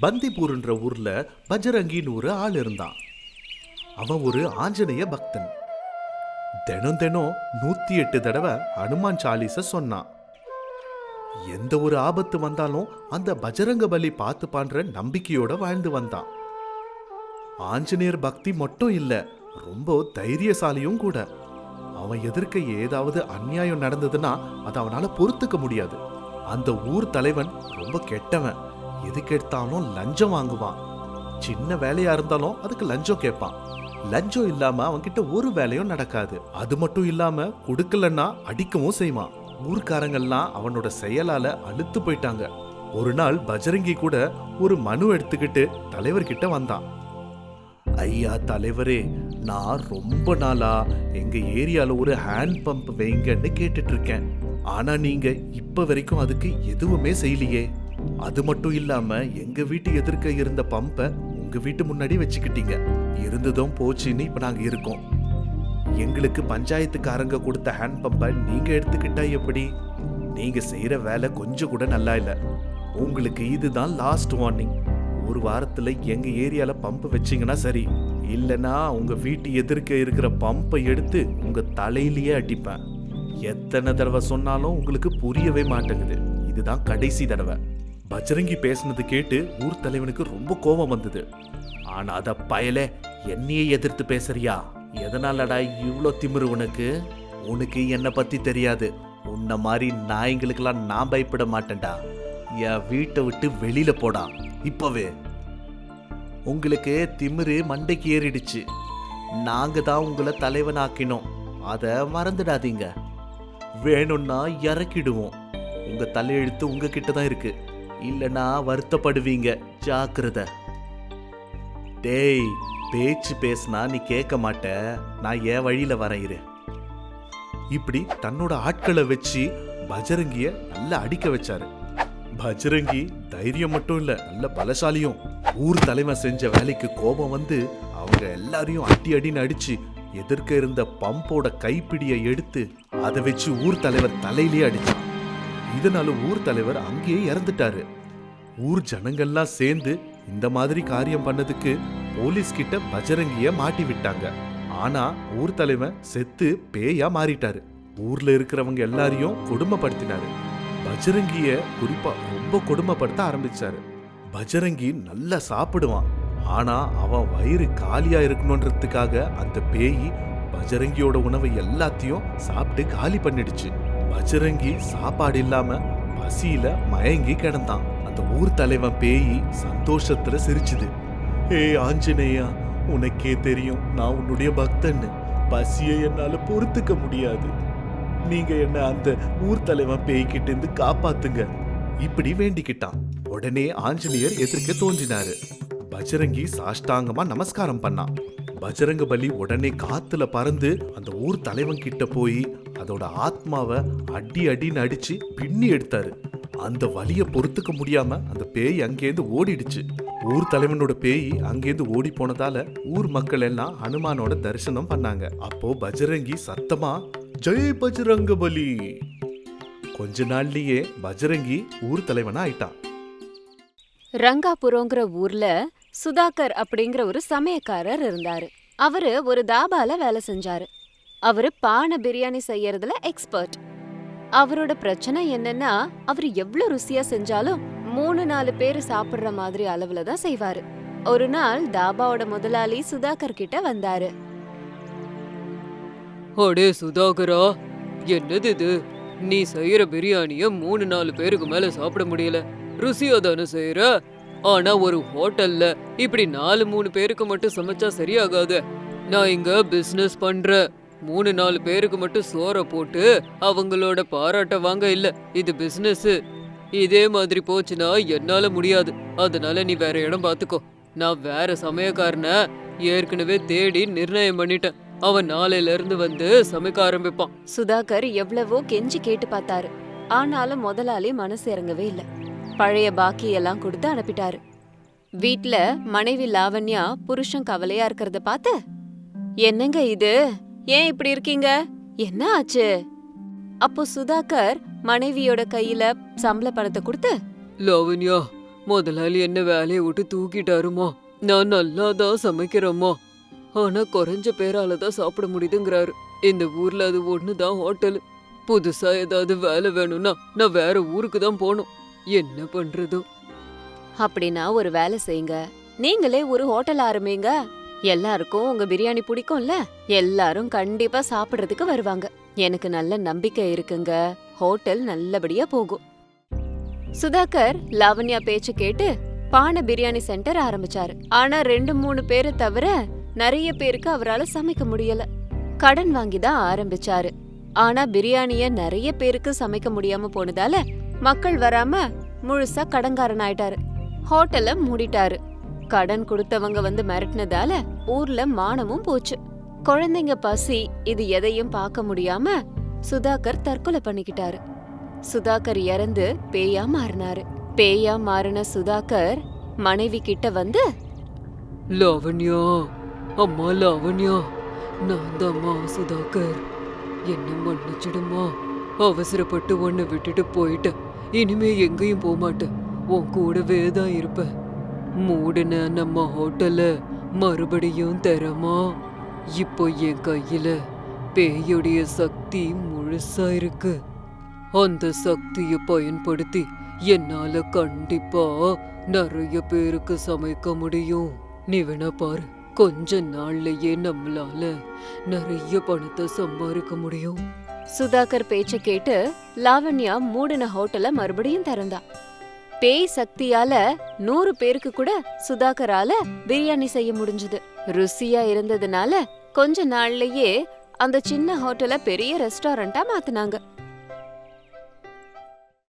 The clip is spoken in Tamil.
பந்திப்பூர்ன்ற ஊர்ல பஜரங்கின்னு ஒரு ஆள் இருந்தான். அவன் ஒரு ஆஞ்சநேய பக்தன். தினம் தினம் நூத்தி எட்டு தடவை அனுமான் சாலிச சொன்னான். எந்த ஒரு ஆபத்து வந்தாலும் அந்த பஜரங்க பலி பார்த்துப்பான்ற நம்பிக்கையோட வாழ்ந்து வந்தான். ஆஞ்சநேயர் பக்தி மட்டும் இல்ல ரொம்ப தைரியசாலியும் கூட. அவன் எதிர்க்க ஏதாவது அநியாயம் நடந்ததுன்னா அதை அவனால பொறுத்துக்க முடியாது. அந்த ஊர் தலைவன் ரொம்ப கெட்டவன். எதுக்கு எடுத்தாலும் லஞ்சம் வாங்குவான். சின்ன வேலையா இருந்தாலும் அதுக்கு லஞ்சம் கேட்பான். லஞ்சம் இல்லாம அவன்கிட்ட ஒரு வேலையும் நடக்காது. அது மட்டும் இல்லாம கொடுக்கலன்னா அடிக்கவும் செய்வான். ஊர்க்காரங்கள்லாம் அவனோட செயலால அழுத்து போயிட்டாங்க. ஒரு நாள் பஜரங்கி கூட ஒரு மனு எடுத்துக்கிட்டு தலைவர்கிட்ட வந்தான். ஐயா தலைவரே நான் ரொம்ப நாளா எங்க ஏரியால ஒரு ஹேண்ட் பம்ப் வைங்கன்னு கேட்டுட்டு இருக்கேன். ஆனா நீங்க இப்ப வரைக்கும் அதுக்கு எதுவுமே செய்யலையே. அது மட்டும் இல்லாம எங்க வீட்டு எதிர்க்க இருந்த பம்பை உங்க வீட்டு முன்னாடி வச்சுக்கிட்டீங்க. இருந்ததும் போச்சுன்னு இப்ப நாங்க இருக்கோம். எங்களுக்கு பஞ்சாயத்துக்காரங்க கொடுத்த ஹேண்ட் பம்பை நீங்க எடுத்துக்கிட்டா எப்படி? நீங்க செய்யற வேலை கொஞ்சம் கூட நல்லா இல்ல. உங்களுக்கு இதுதான் லாஸ்ட் வார்னிங் ஒரு வாரத்துல எங்க ஏரியால பம்ப் வச்சீங்கன்னா சரி. இல்லனா உங்க வீட்டு எதிர்க்க இருக்கிற பம்பை எடுத்து உங்க தலையிலேயே அடிப்பேன். எத்தனை தடவை சொன்னாலும் உங்களுக்கு புரியவே மாட்டேங்குது. இதுதான் கடைசி தடவை. பஜ்ரங்கி பேசுனது கேட்டு ஊர் தலைவனுக்கு ரொம்ப கோபம் வந்தது. ஆனா அத பயலே என்னையே எதிர்த்து பேசுறியா? எதனாலடா இவ்வளோ திமிரு உனக்கு? உனக்கு என்னை பத்தி தெரியாது. உன்ன மாதிரி நாய்ங்களுக்கெல்லாம் நான் பயப்பட மாட்டேன்டா. என் வீட்டை விட்டு வெளியில போடா. இப்பவே. உங்களுக்கு திமிரு மண்டைக்கு ஏறிடுச்சு. நாங்க தான் உங்களை தலைவனாக்கினோம். அதை மறந்துடாதீங்க. வேணும்னா இறக்கிடுவோம். உங்க தலையெழுத்து உங்ககிட்ட தான் இருக்கு. இல்லனா வருத்தப்படுவீங்க. ஜாக்கிரதை. டேய் பேச்சு பேசினா நீ கேட்க மாட்ட. நான் என் வழியில வரையிறேன் இப்படி தன்னோட ஆட்களை வச்சு பஜரங்கிய நல்லா அடிக்க வச்சாரு. பஜரங்கி தைரியம் மட்டும் இல்ல நல்ல பலசாலியும். ஊர் தலைவன் செஞ்ச வேலைக்கு கோபம் வந்து அவங்க எல்லாரையும் அடி அடின்னு அடிச்சு எதிர்க்க இருந்த பம்போட கைப்பிடியை எடுத்து அதை வச்சு ஊர் தலைவர் தலையிலேயே அடிச்சான். இதனால ஊர் தலைவர் அங்கேயே இறந்துட்டாரு. ஊர் ஜனங்கள்லாம் சேர்ந்து இந்த மாதிரி காரியம் பண்ணதுக்கு போலீஸ் கிட்ட பஜரங்கிய மாட்டி விட்டாங்க. ஆனா ஊர் தலைவன் செத்து பேயா மாறிட்டாரு. ஊர்ல இருக்கிறவங்க எல்லாரையும் கொடுமைப்படுத்தினாரு. பஜரங்கிய குறிப்பா ரொம்ப கொடுமைப்படுத்த ஆரம்பிச்சாரு. பஜரங்கி நல்லா சாப்பிடுவான். ஆனா அவன் வயிறு காலியா இருக்கணுன்றதுக்காக அந்த பேய் பஜரங்கியோட உணவை எல்லாத்தையும் சாப்பிட்டு காலி பண்ணிடுச்சு. பஜரங்கி சாப்பாடு இல்லாம பசியில மயங்கி கிடந்தான். அந்த ஊர் தலைவன் பேய் சந்தோஷத்துல சிரிச்சுது. ஏய் ஆஞ்சநேயா உனக்கே தெரியும் நான் உன்னுடைய பக்தன்னு. பசியை என்னால பொறுத்துக்க முடியாது. நீங்க என்ன அந்த ஊர் தலைவன் பேய்கிட்ட இருந்து காப்பாத்துங்க. இப்படி வேண்டிக்கிட்டான். உடனே ஆஞ்சநேயர் எதிர்க்க தோன்றினாரு. பஜரங்கி சாஷ்டாங்கமா நமஸ்காரம் பண்ணான். பஜரங்க பலி உடனே காத்துல பறந்து அந்த ஊர் தலைவன் கிட்ட போய் அதோட ஆத்மாவை அடி அடின்னு அடிச்சு பின்னி எடுத்தாரு. அந்த வழியை பொறுத்துக்க முடியாம அந்த பேய் அங்கேருந்து ஓடிடுச்சு. ஊர் தலைவனோட பேய் அங்கேருந்து ஓடி போனதால ஊர் மக்கள் எல்லாம் ஹனுமானோட தரிசனம் பண்ணாங்க. அப்போ பஜரங்கி சத்தமா ஜெய் பஜரங்க பலி! கொஞ்ச நாள்லயே பஜரங்கி ஊர் தலைவனா ஆயிட்டான் ரங்காபுரங்கிற ஊர்ல சுதாகர் அப்படிங்கிற ஒரு சமயக்காரர் இருந்தாரு. அவரு ஒரு தாபால வேலை செஞ்சாரு. அவரு பானை பிரியாணி செய்யறதுல எக்ஸ்பர்ட் அவரோட பிரச்சனை என்னன்னா அவர் எவ்வளவு ருசியா செஞ்சாலும் மூணு நாலு பேர் சாப்பிடுற மாதிரி அளவுல தான் செய்வாரு. ஒரு நாள் தாபாவோட முதலாளி சுதாகர் கிட்ட வந்தாரு. அடே சுதாகரா என்னது இது? நீ செய்யற பிரியாணிய மூணு நாலு பேருக்கு மேல சாப்பிட முடியல. ருசியா தானே செய்யற? ஆனா ஒரு ஹோட்டல்ல இப்படி நாலு மூணு பேருக்கு மட்டும் சமைச்சா சரியாகாது. நான் இங்க பிசினஸ் பண்றேன். மூணு நாலு பேருக்கு மட்டும் சோற போட்டு அவங்களோட பாராட்ட வாங்க இல்ல. இது பிசினஸ் இதே மாதிரி போச்சுன்னா என்னால முடியாது. அதனால நீ வேற இடம் பார்த்துக்கோ நான் வேற சமயக்காரனை ஏற்கனவே தேடி நிர்ணயம் பண்ணிட்டேன். அவன் நாளையில இருந்து வந்து சமைக்க ஆரம்பிப்பான். சுதாகர் எவ்வளவோ கெஞ்சி கேட்டு பார்த்தாரு. ஆனாலும் முதலாளி மனசு இறங்கவே இல்ல. பழைய பாக்கி எல்லாம் கொடுத்து அனுப்பிட்டாரு. வீட்ல மனைவி லாவண்யா புருஷன் கவலையா இருக்கிறத பார்த்த என்னங்க இது? ஏன் இப்படி இருக்கீங்க? என்ன ஆச்சு? அப்போ சுதாகர் மனைவியோட கையில சம்பள பணத்தை கொடுத்து? லாவண்யா முதலாளி என்ன வேலையை விட்டு தூக்கிட்டாருமா? நான் நல்லா தான் சமைக்கிறேம்மா. ஆனா குறைஞ்ச பேரால தான் சாப்பிட முடியுதுங்கிறாரு. இந்த ஊர்ல அது ஒண்ணுதான் ஹோட்டல். புதுசா ஏதாவது வேலை வேணும்னா நான் வேற ஊருக்கு தான் போகணும். என்ன பண்றதோ? அப்படின்னா ஒரு வேலை செய்யுங்க. நீங்களே ஒரு ஹோட்டல் ஆரம்பிங்க. எல்லாருக்கும் உங்க பிரியாணி பிடிக்கும்ல? எல்லாரும் கண்டிப்பா சாப்பிடுறதுக்கு வருவாங்க. எனக்கு நல்ல நம்பிக்கை இருக்குங்க. ஹோட்டல் நல்லபடியா போகும். சுதாகர் லாவண்யா பேச்சு கேட்டு பானை பிரியாணி சென்டர் ஆரம்பிச்சாரு. ஆனா ரெண்டு மூணு பேரை தவிர நிறைய பேருக்கு அவரால சமைக்க முடியல. கடன் வாங்கி தான் ஆரம்பிச்சாரு. ஆனா பிரியாணிய நிறைய பேருக்கு சமைக்க முடியாம போனதால மக்கள் வராம முழுசா கடன்காரன் ஆயிட்டாரு. ஹோட்டலை மூடிட்டாரு. கடன் கொடுத்தவங்க வந்து மிரட்டினதால ஊர்ல மானமும் போச்சு. குழந்தைங்க பசி இது எதையும் பார்க்க முடியாம சுதாகர் தற்கொலை பண்ணிக்கிட்டாரு. சுதாகர் இறந்து பேயா மாறினாரு. பேயா மாறின சுதாகர் மனைவி கிட்ட வந்து லாவண்யா அம்மா லாவண்யா நான் தாம்மா சுதாகர். என்ன மன்னிச்சிடுமா? அவசரப்பட்டு உன்னை விட்டுட்டு போயிட்டேன். இனிமே எங்கேயும் போக மாட்டேன் உன் கூடவே தான் இருப்பேன். மூடின நம்ம ஹோட்டலை மறுபடியும் தரமா? இப்போ என் கையில பேயுடைய சக்தி முழுசா இருக்கு. அந்த சக்தியை பயன்படுத்தி என்னால கண்டிப்பா நிறைய பேருக்கு சமைக்க முடியும். நீ வேணா பாரு கொஞ்ச நாள்லயே நம்மளால நிறைய பணத்தை சம்பாதிக்க முடியும். சுதாகர் பேச்ச கேட்டு லாவண்யா மூடின ஹோட்டலை மறுபடியும் திறந்தா. பேய் சக்தியால நூறு பேருக்கு கூட சுதாகரால பிரியாணி செய்ய முடிஞ்சது. ருசியா இருந்ததுனால கொஞ்ச நாள்லயே அந்த சின்ன ஹோட்டலை பெரிய ரெஸ்டாரண்டா மாத்துனாங்க.